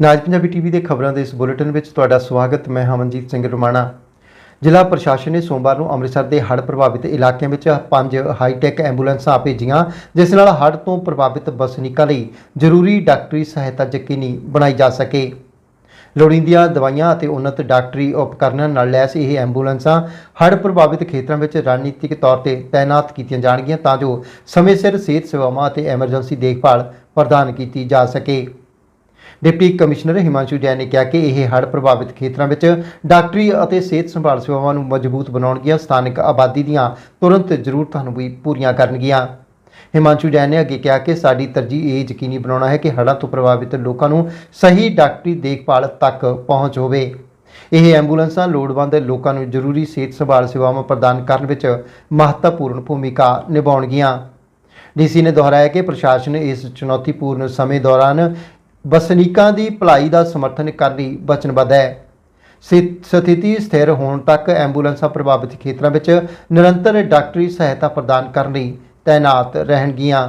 ਨਾਜ Punjabi TV ਦੇ ਖਬਰਾਂ ਦੇ ਇਸ ਬੁਲੇਟਿਨ ਵਿੱਚ ਤੁਹਾਡਾ ਸਵਾਗਤ, ਮੈਂ ਹਮਨਜੀਤ ਸਿੰਘ ਰਮਾਣਾ। ਜ਼ਿਲ੍ਹਾ ਪ੍ਰਸ਼ਾਸਨ ਨੇ ਸੋਮਵਾਰ ਨੂੰ ਅੰਮ੍ਰਿਤਸਰ ਦੇ ਹੜ੍ਹ ਪ੍ਰਭਾਵਿਤ ਇਲਾਕਿਆਂ ਵਿੱਚ ਪੰਜ ਹਾਈਟੈਕ ਐਂਬੂਲੈਂਸਾਂ ਭੇਜੀਆਂ, ਜਿਸ ਨਾਲ ਹੜ੍ਹ ਤੋਂ ਪ੍ਰਭਾਵਿਤ ਵਸਨੀਕਾਂ ਲਈ ਜ਼ਰੂਰੀ ਡਾਕਟਰੀ ਸਹਾਇਤਾ ਯਕੀਨੀ ਬਣਾਈ ਜਾ ਸਕੇ। ਲੋੜੀਂਦੀਆਂ ਦਵਾਈਆਂ ਅਤੇ ਉન્નਤ ਡਾਕਟਰੀ ਉਪਕਰਨਾਂ ਨਾਲ ਲੈਸ ਇਹ ਐਂਬੂਲੈਂਸਾਂ ਹੜ੍ਹ ਪ੍ਰਭਾਵਿਤ ਖੇਤਰਾਂ ਵਿੱਚ ਰਣਨੀਤਿਕ ਤੌਰ ਤੇ ਤਾਇਨਾਤ ਕੀਤੀਆਂ ਜਾਣਗੀਆਂ ਤਾਂ ਜੋ ਸਮੇਂ ਸਿਰ ਸਿਹਤ ਸੇਵਾਵਾਂ ਅਤੇ ਐਮਰਜੈਂਸੀ ਦੇਖਭਾਲ ਪ੍ਰਦਾਨ ਕੀਤੀ ਜਾ ਸਕੇ। ਡਿਪਟੀ ਕਮਿਸ਼ਨਰ ਹਿਮਾਂਸ਼ੂ ਜੈਨ ਨੇ ਕਿਹਾ ਕਿ ਇਹ ਹੜ੍ਹ ਪ੍ਰਭਾਵਿਤ ਖੇਤਰਾਂ ਵਿੱਚ ਡਾਕਟਰੀ ਅਤੇ ਸਿਹਤ ਸੰਭਾਲ ਸੇਵਾਵਾਂ ਨੂੰ ਮਜ਼ਬੂਤ ਬਣਾਉਣਗੀਆਂ, ਸਥਾਨਕ ਆਬਾਦੀ ਦੀਆਂ ਤੁਰੰਤ ਜ਼ਰੂਰਤਾਂ ਨੂੰ ਵੀ ਪੂਰੀਆਂ ਕਰਨਗੀਆਂ। ਹਿਮਾਂਸ਼ੂ ਜੈਨ ਨੇ ਅੱਗੇ ਕਿਹਾ ਕਿ ਸਾਡੀ ਤਰਜੀਹ ਇਹ ਯਕੀਨੀ ਬਣਾਉਣਾ ਹੈ ਕਿ ਹੜ੍ਹਾਂ ਤੋਂ ਪ੍ਰਭਾਵਿਤ ਲੋਕਾਂ ਨੂੰ ਸਹੀ ਡਾਕਟਰੀ ਦੇਖਭਾਲ ਤੱਕ ਪਹੁੰਚ ਹੋਵੇ। ਇਹ ਐਂਬੂਲੈਂਸਾਂ ਲੋੜਵੰਦ ਲੋਕਾਂ ਨੂੰ ਜ਼ਰੂਰੀ ਸਿਹਤ ਸੰਭਾਲ ਸੇਵਾਵਾਂ ਪ੍ਰਦਾਨ ਕਰਨ ਵਿੱਚ ਮਹੱਤਵਪੂਰਨ ਭੂਮਿਕਾ ਨਿਭਾਉਣਗੀਆਂ। ਡੀਸੀ ਨੇ ਦੁਹਰਾਇਆ ਕਿ ਪ੍ਰਸ਼ਾਸਨ ਇਸ ਚੁਣੌਤੀਪੂਰਨ ਸਮੇਂ ਦੌਰਾਨ ਵਸਨੀਕਾਂ ਦੀ ਭਲਾਈ ਦਾ ਸਮਰਥਨ ਕਰਨ ਲਈ ਵਚਨਬੱਧ ਹੈ। ਸਥਿ- ਸਥਿਤੀ ਸਥਿਰ ਹੋਣ ਤੱਕ ਐਂਬੂਲੈਂਸਾਂ ਪ੍ਰਭਾਵਿਤ ਖੇਤਰਾਂ ਵਿੱਚ ਨਿਰੰਤਰ ਡਾਕਟਰੀ ਸਹਾਇਤਾ ਪ੍ਰਦਾਨ ਕਰਨ ਲਈ ਤਾਇਨਾਤ ਰਹਿਣਗੀਆਂ।